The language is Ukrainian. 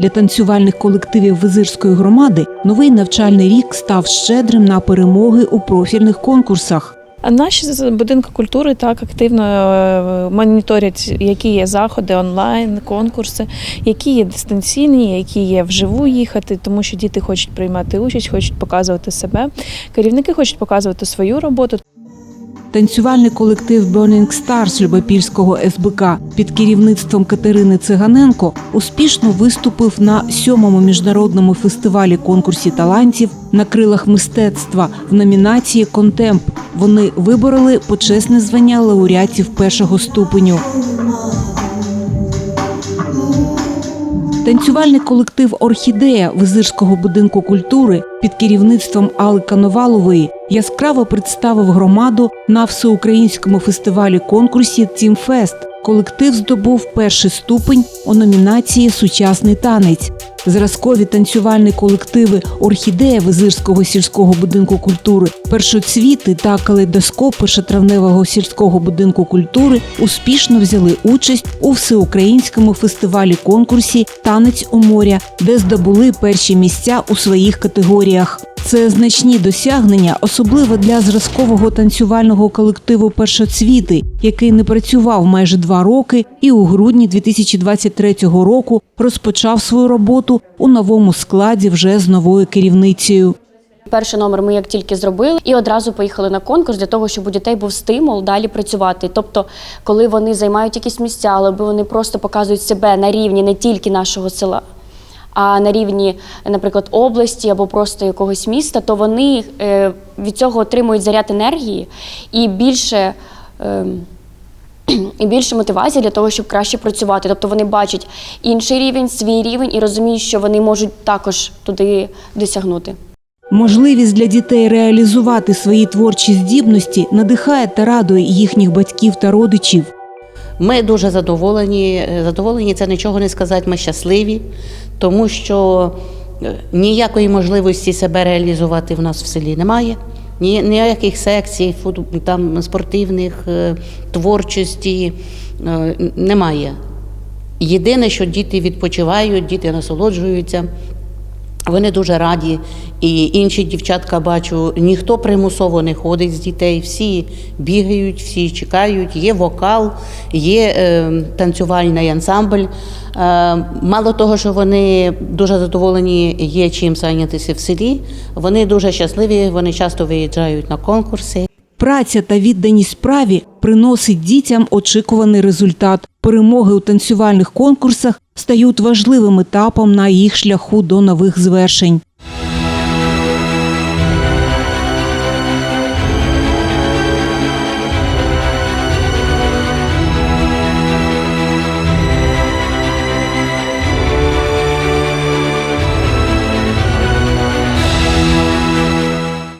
Для танцювальних колективів Визирської громади новий навчальний рік став щедрим на перемоги у профільних конкурсах. Наші будинки культури так активно е, моніторять, які є заходи онлайн, конкурси, які є дистанційні, які є вживу їхати, тому що діти хочуть приймати участь, хочуть показувати себе. Керівники хочуть показувати свою роботу. Танцювальний колектив Burning Stars Любопільського СБК під керівництвом Катерини Циганенко успішно виступив на сьомому міжнародному фестивалі конкурсі талантів на крилах мистецтва в номінації Контемп. Вони вибороли почесне звання лауреатів першого ступеню. Танцювальний колектив Орхідея Визирського будинку культури під керівництвом Алли Кановалової яскраво представив громаду на всеукраїнському фестивалі конкурсі Тімфест. Колектив здобув перший ступень у номінації Сучасний танець. Зразкові танцювальні колективи Орхідея Визирського сільського будинку культури, першоцвіти та калейдоскоп першотравневого сільського будинку культури успішно взяли участь у всеукраїнському фестивалі конкурсі Танець у моря, де здобули перші місця у своїх категоріях. Це значні досягнення, особливо для зразкового танцювального колективу Першоцвіти, який не працював майже два роки, і у грудні 2023 року розпочав свою роботу у новому складі вже з новою керівницею. Перший номер ми як тільки зробили, і одразу поїхали на конкурс для того, щоб у дітей був стимул далі працювати. Тобто, коли вони займають якісь місця, або вони просто показують себе на рівні не тільки нашого села, а на рівні, наприклад, області або просто якогось міста, то вони е, від цього отримують заряд енергії і більше. ем, і більше мотивації для того, щоб краще працювати. Тобто вони бачать інший рівень, свій рівень і розуміють, що вони можуть також туди досягнути. Можливість для дітей реалізувати свої творчі здібності надихає та радує їхніх батьків та родичів. Ми дуже задоволені. Е, Задоволені це нічого не сказати. Ми щасливі, тому що е, ніякої можливості себе реалізувати в нас в селі немає. Ні, ніяких секцій, там спортивних, е, творчості немає. Єдине, що діти відпочивають, діти насолоджуються. Вони дуже раді. І інші дівчатка бачу, ніхто примусово не ходить з дітей, всі бігають, всі чекають. Є вокал, є е, танцювальний ансамбль. Е, мало того, що вони дуже задоволені, є чим зайнятися в селі. Вони дуже щасливі, вони часто виїжджають на конкурси. Праця та відданість справі приносить дітям очікуваний результат. Перемоги у танцювальних конкурсах стають важливим етапом на їх шляху до нових звершень.